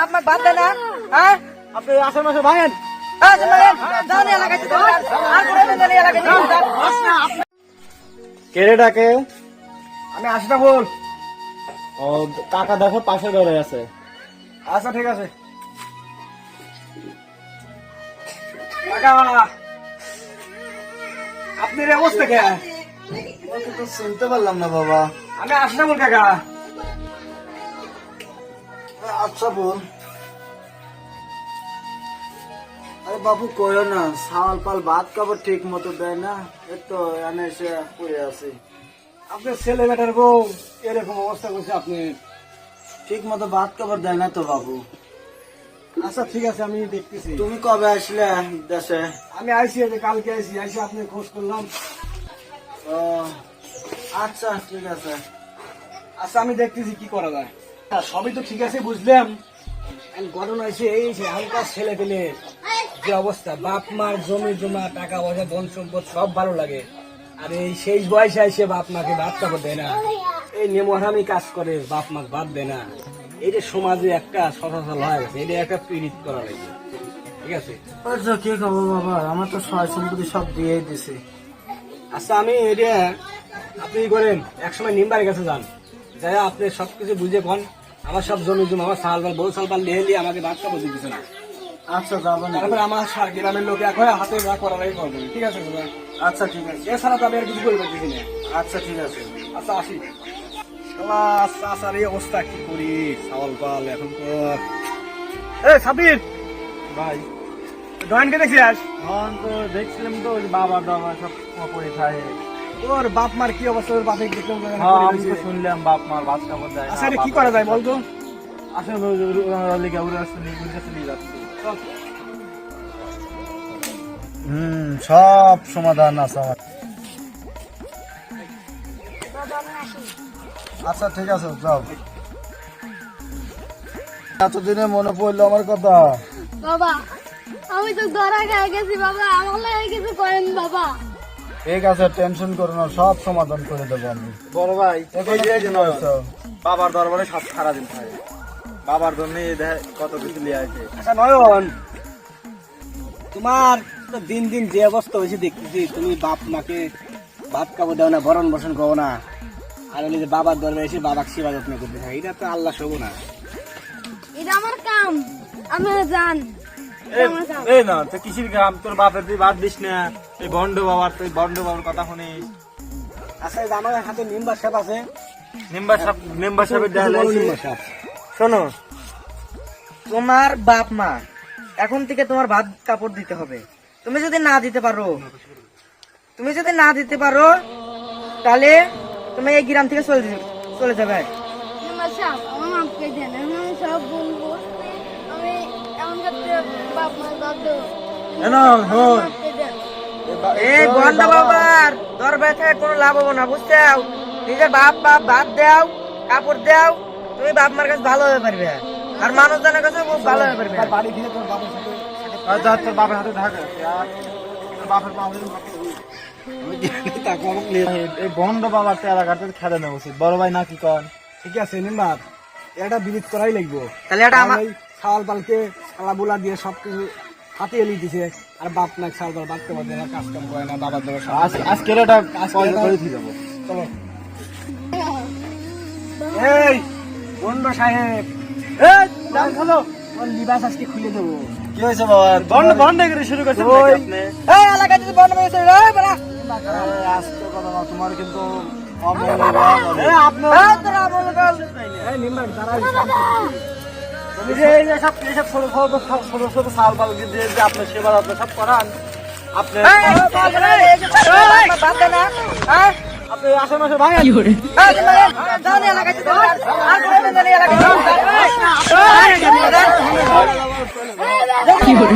বাপ মা বাদ দেয় না হ্যাঁ? আপনি আসার মাসে ভাঙেন বল কাকা দেখো আছে। আচ্ছা ঠিক আছে। আপনি অবস্থা কে? শুনতে পারলাম না বাবা। আমি আসলাম কাকা। আচ্ছা আরে বাবু কইও না সাল পাল ভাত খাবার ঠিক মতো দেয় না। এই তো এনে এসে পড়ে আছি। আপনার ছেলে বেটার বউ এরকম অবস্থা করছে আপনি। ঠিক মতো ভাত খাবার দেয় না তো বাবু। আচ্ছা ঠিক আছে আমি দেখতেছি। তুমি কবে আসলে দেশে? আমি আইসি কালকে আইসি আইসি আপনি খোঁজ করলাম। ও আচ্ছা ঠিক আছে। আচ্ছা আমি দেখতেছি কি করা যায়। সবই তো ঠিক আছে বুঝলাম। ঘটনা হয়েছে এই যে হালকা ছেলে পেলে যে অবস্থা বাপ মার জমি জমা টাকা পয়সা ধন সম্পদ সব ভালো লাগে। আর এই শেষ বয়সে এসে বাপ মাকে ভাত কাপড় দেয় না। এই নেমহারামি কাজ করে বাপ মাকে ভাত দেয় না। এটা সমাজে একটা সচরাচর হয়ে গেছে এটা একটা পীড়িত করা লাগে। ঠিক আছে? আচ্ছা কি খবর বাবা? আমার তো সয় সম্পত্তি সব দিয়েই দিছে। আচ্ছা আমি এটা আপনি কি করেন একসময় নিমবারের কাছে যান। যাই আপনি সবকিছু বুঝে পান আমার সব জমি জমি আমার সাল বাল বউ সাল বাল লিয়ে লিয়ে আমাকে বাচ্চা বসে দিতেছে না। আচ্ছা যাব না। তারপরে আমার গ্রামের লোক এক হয়ে হাতে যা করারই করবে ঠিক আছে দাদা আচ্ছা ঠিক আছে। এছাড়া তো আমি আর কিছু করবে দেখি না আচ্ছা ঠিক আছে। আচ্ছা আসি। এই অবস্থা কি করি? এখন তো এ সাবির ভাই। ডয়েনকে দেখছিস তখন তো দেখছিলাম তো বাবা দাবা সব পড়ে থাকে। তোর বাপ মার কি অবস্থা? তোর বাপে দেখলাম হ্যাঁ আমি তো শুনলাম বাপ মার দেয় না, আচ্ছা কি করা যায় বলতো? আসলে উড়ে নিয়ে যাচ্ছে। হুম সব সমাধান আছে আমার। আচ্ছা ঠিক আছে যাও। এতদিনে মনে পড়ল আমার কথা। বাবা আমি তো ধরা খেয়ে গেছি বাবা আমার লাগে কিছু করেন বাবা। ঠিক আছে টেনশন করো না সব সমাধান করে দেবো আমি। বড় ভাই বাবার দরবারে সব সারাদিন থাকে বাবার জন্য কত কিছু লিয়ে আছে আচ্ছা নয়ন তোমার তো দিন দিন যে অবস্থা হয়েছে দেখতেছি তুমি বাপ মাকে ভাত খাব দাও না ভরণ বসন করো না। আর ওই যে বাবার দরবারে এসে বাবাকে সেবা যত্ন করতে থাকে এটা তো আল্লাহ শোভো না। এটা আমার কাম আমার কাম। এই না তো কিসির কাম? তোর বাপের তুই বাদ দিস না। এই বন্ড বাবার তুই বন্ড বাবার কথা শুনিস আচ্ছা আমার হাতে নিম্বার সাপ আছে। মেম্বার সাহেব মেম্বার সাহেবের দেখা বলো যাচ্ছে। নিম্বার সাপ। শোনো তোমার বাপ মা এখন থেকে তোমার ভাত কাপড় দিতে হবে। তুমি যদি না দিতে পারো তুমি যদি না দিতে পারো তাহলে তুমি এই গ্রাম থেকে চলে চলে যাবে। সব এই গন্ডা বাবার দরবার থেকে কোনো লাভ হব না বুঝছাও? নিজের বাপ বাপ ভাত দাও কাপড় দাও তুমি বাপ মার কাছে ভালো হয়ে পারবে। আর মানুষজনের কাছে খুব ভালো হয়ে পারবে। বাড়ি ফিরে তোর বাবার সাথে তোর বাপের হাতে থাকে বাপের পা হলে তাকে আমাকে নিয়ে এই- এই বাবার তেরা কাটে খেলে নেওয়া উচিত বড় ভাই না কি কন? ঠিক আছে নিম্বার এটা বিলিত করাই লাগবো। তাহলে এটা আমার পালকে ছালা বুলা দিয়ে সবকিছু হাতে এলি দিছে আর বাপ না ছাল পাল বাঁধতে পারবে না কাজ কাম করে না বাবার দেবে আজ আজকের যাব। চলো। এই বন্ড সাহেব। এই চলো ওর লিবাস আজকে খুলে দেবো। কি হয়েছে বাবা? বন্ড বন্ড করে শুরু আপনি? এই এলাকায় যদি বন্ধ হয়ে এই বেড়া। আজকে কথা না তোমার কিন্তু অমঙ্গল আপনার এই তোরা এই নিম্বার তারা এইসব এইসব ছোটো ছোটো ছোটো ছোটো চাল পাল দিয়ে যে আপনার সেবার আপনার সব করান আপনি আপনি আশেপাশে ভাঙা কি করে কি করে